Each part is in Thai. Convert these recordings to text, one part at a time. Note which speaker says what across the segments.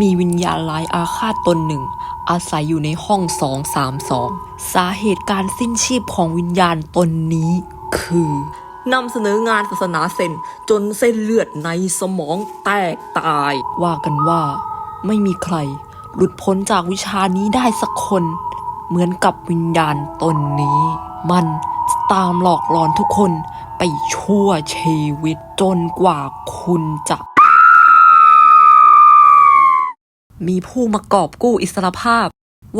Speaker 1: มีวิญญาณร้ายอาฆาตตนหนึ่ง อาศัยอยู่ในห้อง232สามสองสาเหตุการสิ้นชีพของวิญญาณตนนี้คือนำเสนองานศาสนาเซนจนเส้นเลือดในสมองแตกตาย ว่ากันว่า ไม่มีใคร หลุดพ้นจากวิชานี้ได้สักคน เหมือนกับวิญญาณตนนี้ มันตามหลอกหลอนทุกคนไปชั่วชีวิตจนกว่าคุณจะ มีผู้มากอบกู้อิสรภาพ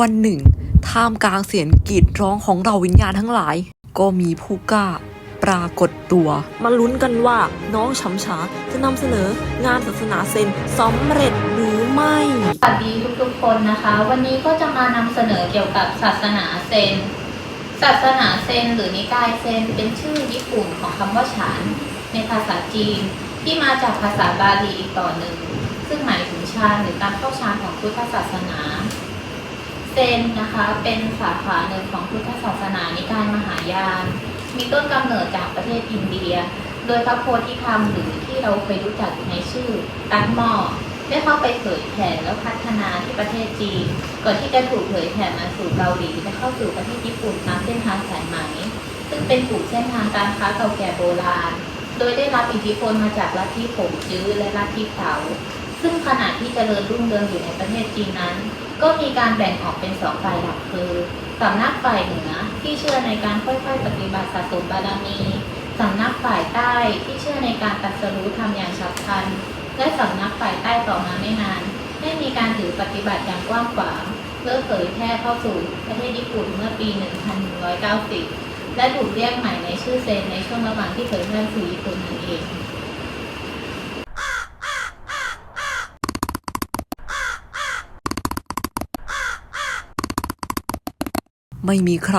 Speaker 1: วันหนึ่ง ท่ามกลางเสียงกรีดร้องของเราวิญญาณทั้งหลาย ก็มีผู้กล้า ปรากฏตัว มาลุ้นกันว่าน้องช้ำชาจะนำเสนองานศาสนาเซนสำเร็จหรือไม่
Speaker 2: สวัสดีทุกๆคนนะคะ วันนี้ก็จะมานำเสนอเกี่ยวกับศาสนาเซน ศาสนาเซน หรือนิกายเซน เป็นชื่อญี่ปุ่นของคำว่าฉาน ในภาษาจีนที่มาจากภาษาบาลีอีกต่อหนึ่ง ซึ่งหมายถึงฌานหรือการเข้าฌานของพุทธศาสนาเซนนะคะเป็นสาขาหนึ่งของพุทธศาสนานิกายมหายาน มีต้นกำเนิดจากประเทศอินเดีย โดยพระโพธิธรรมหรือที่เราเคยรู้จักในชื่อตันหมอได้เข้าไปเผยแผ่แล้วพัฒนาที่ประเทศจีนก่อนที่จะถูกเผยแผ่มาสู่เกาหลีและเข้าสู่ประเทศญี่ปุ่นตามเส้นทางสายไหม ซึ่งเป็นกลุ่มเส้นทางการค้าเก่าแก่โบราณ โดยได้รับอิทธิพลมาจากลัทธิผงจื้อและลัทธิเต๋า ซึ่งขณะที่เจริญรุ่งเรืองอยู่ในประเทศจีนนั้น ก็มีการแบ่งออกเป็นสองฝ่ายหลักคือสำนักฝ่ายเหนือที่เชื่อในการค่อยๆ ปฏิบัติสะสมบารมีสำนักฝ่ายใต้ที่เชื่อในการตรัสรู้ธรรมอย่างฉับพลัน และสำนักฝ่ายใต้ต่อมาไม่นานได้มีการถือปฏิบัติอย่างกว้างขวางเพื่อเผยแพร่เข้าสู่ประเทศญี่ปุ่นเมื่อปี 1190 และถูกเรียกใหม่ในชื่อเซนในช่วงระหว่างที่เผยแพร่สู่ญี่ปุ่นนั่นเอง
Speaker 1: ไม่มีใคร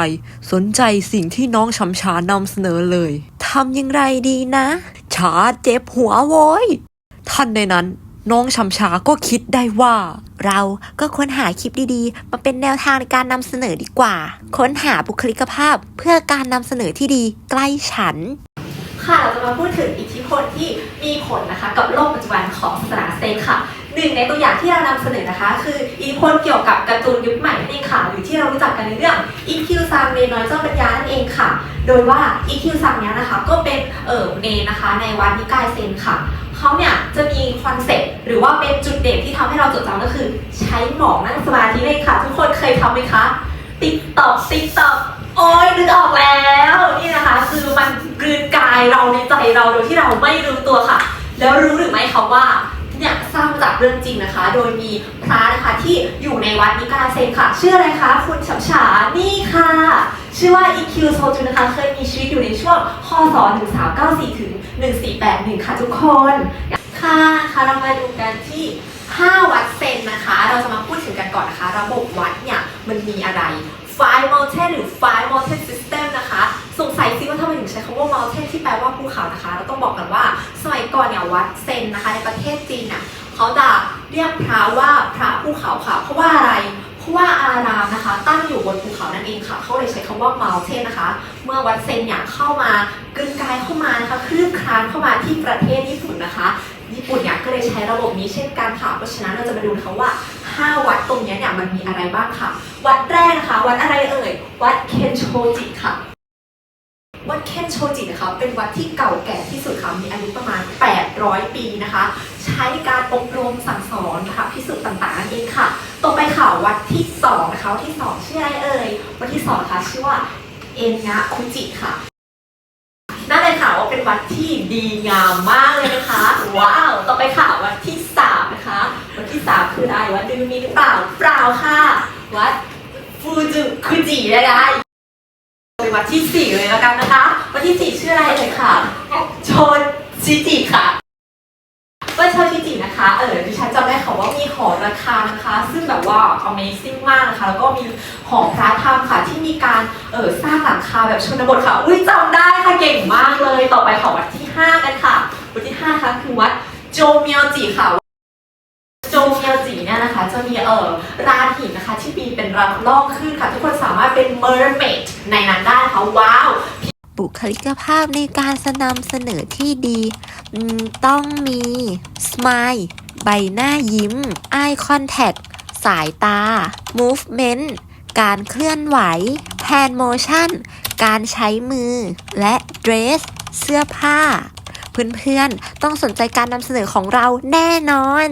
Speaker 1: สนใจสิ่งที่น้องช้ำชานำเสนอเลยทำอย่างไรดีนะ ชาเจ็บหัวโว้ยท่านในนั้นน้องช้ำชาก็คิดได้ว่า
Speaker 3: เราก็ค้นหาคลิปดีๆ มาเป็นแนวทางในการนำเสนอดีกว่า ค้นหาบุคลิกภาพเพื่อการนำเสนอที่ดีใกล้ฉัน
Speaker 4: ค่ะเราจะมาพูดถึงอิทธิพลที่มีผลนะคะ กับโลกปัจจุบันของศาสนาเซนค่ะ หนึ่งในตัวอย่างที่เรานำเสนอนะคะ คืออิทธิพลเกี่ยวกับการ์ตูนยุคใหม่นั่นเองค่ะ หรือที่เรารู้จักกันในเรื่องอีคิวซังเนน้อยเจ้าปัญญานั่นเองค่ะ โดยว่าอีคิวซังเนี้ยนะคะ ก็เป็นเอ่อเนนนะคะในวัดนิกายเซนค่ะเขาเนี่ยจะมีคอนเซ็ปต์หรือว่าเป็นจุดเด่นที่ทำให้เราจดจำก็คือ ใช้หมองนั่งสมาธิเลยค่ะ ทุกคนเคยทำไหมคะติ๊กตอกติ๊กตอกโอ้ยนึกออกแล้วนี่นะคะ คือมันกลืนกายเราในใจเราโดยที่เราไม่รู้ตัวค่ะ แล้วรู้หรือไม่คะว่า เนี่ยสร้างมาจากเรื่องจริงนะคะ โดยมีพระนะคะที่อยู่ในวัดนิกาเซนค่ะ ชื่ออะไรคะ คุณฉับฉานี่ค่ะ ชื่อว่า EQ โซจุนะคะ เคยมีชีวิตอยู่ในช่วงคศ1394ถึง1481 ค่ะทุกคน ค่ะค่ะเรามาดูกันที่ 5 วัดเซนนะคะ เราจะมาพูดถึงกันก่อนนะคะ ระบบวัดเนี่ยมันมีอะไร Five Mountain หรือ Five Mountain System นะคะำไมถึงใช้คำว่า Mountain ที่แปลว่าภูเขานะคะเราต้องบอกกันว่าสมัยก่อนเนี่ยวัดเซนนะคะในประเทศจีนน่ะเขาจะเรียกพระว่าพระภูเขาค่ะ เพราะว่าอะไรเพราะว่าอารามนะคะ ตั้งอยู่บนภูเขานั่นเองค่ะ เขาเลยใช้คำว่า mountain นะคะ เมื่อวัดเซนเนี่ยเข้ามากลืนกายเข้ามานะคะคลืบคลานเข้ามาที่ประเทศญี่ปุ่นนะคะญี่ปุ่นเนี่ยก็เลยใช้ระบบนี้เช่นกันค่ะ เพราะฉะนั้นเราจะมาดูนะคะว่า 5 วัดตรงนี้เนี่ยมันมีอะไรบ้างค่ะ วัดแรกนะคะ วัดอะไรเอ่ย วัดเคนโชจิค่ะ วัดเคนโชจินะคะเป็นวัดที่เก่าแก่ที่สุดค่ะมีอายุประมาณ 800 ปีนะคะ ใช้การอบรมสั่งสอนพระพิสุต่างๆนั่นเองค่ะต่อไปค่ะวัดที่สองนะคะวัดที่สองชื่ออะไรเอ่ยวัดที่สองนะคะชื่อว่าเอนงะคุจิค่ะน่าเลยค่ะว่าเป็นวัดที่ดีงามมากเลยนะคะ ว้าวต่อไปค่ะวัดที่สามนะคะวัดที่สามคืออะไรวัดดูมีหรือเปล่าเปล่าค่ะวัดฟูจุคุจินะคะเป็นวัดที่สี่เลยแล้วกันนะคะ วัดที่สี่ชื่ออะไรเลยค่ะ โชชิจิค่ะวัดโชชิจินะคะ เออดิฉันจำได้ค่ะว่ามีหอระฆังนะคะ ซึ่งแบบว่า Amazing มากนะคะ แล้วก็มีหอพระธรรมค่ะ ที่มีการเออสร้างหลังคาแบบชนบทค่ะ อุ้ยจำได้ค่ะเก่งมากเลย ต่อไปค่ะวัดที่5กันค่ะ วัดที่5นะคะคือวัดโจเมียวจิค่ะโจเมียวจิเนี่ยนะคะจะมีเออรานหินนะคะ ที่มีเป็นรังล่องขึ้นค่ะ ทุกคนสามารถเป็นเมอร์เมดในนั้นได้นะคะว้าว
Speaker 3: บุคลิกภาพในการนำเสนอที่ดีต้องมี smile ใบหน้ายิ้ม eye contact สายตา movement การเคลื่อนไหว hand motion การใช้มือ และ dress เสื้อผ้า เพื่อนๆ ต้องสนใจการนำเสนอของเราแน่นอน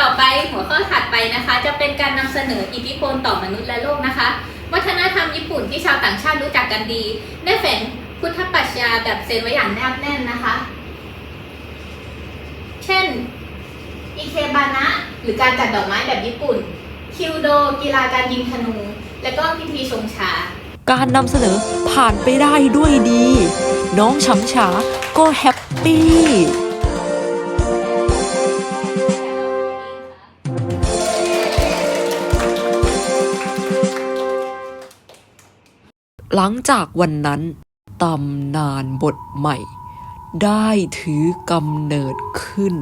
Speaker 2: ต่อไปหัวข้อถัดไปนะคะ จะเป็นการนำเสนออิทธิพลต่อมนุษย์และโลกนะคะ วัฒนธรรมญี่ปุ่นที่ชาวต่างชาติรู้จักกันดี ได้แฝง พุทธปัชญาแบบเซนไว้อย่างแนบแน่นนะคะ เช่นอิเคบานะหรือการจัดดอกไม้แบบญี่ปุ่น คิวโด กีฬาการยิงธนู และก็พิธีชงชา
Speaker 1: การนำเสนอผ่านไปได้ด้วยดี น้องช้ำฉาก็แฮปปี้หลังจากวันนั้น ตำนานบทใหม่ ได้ถือกำเนิดขึ้น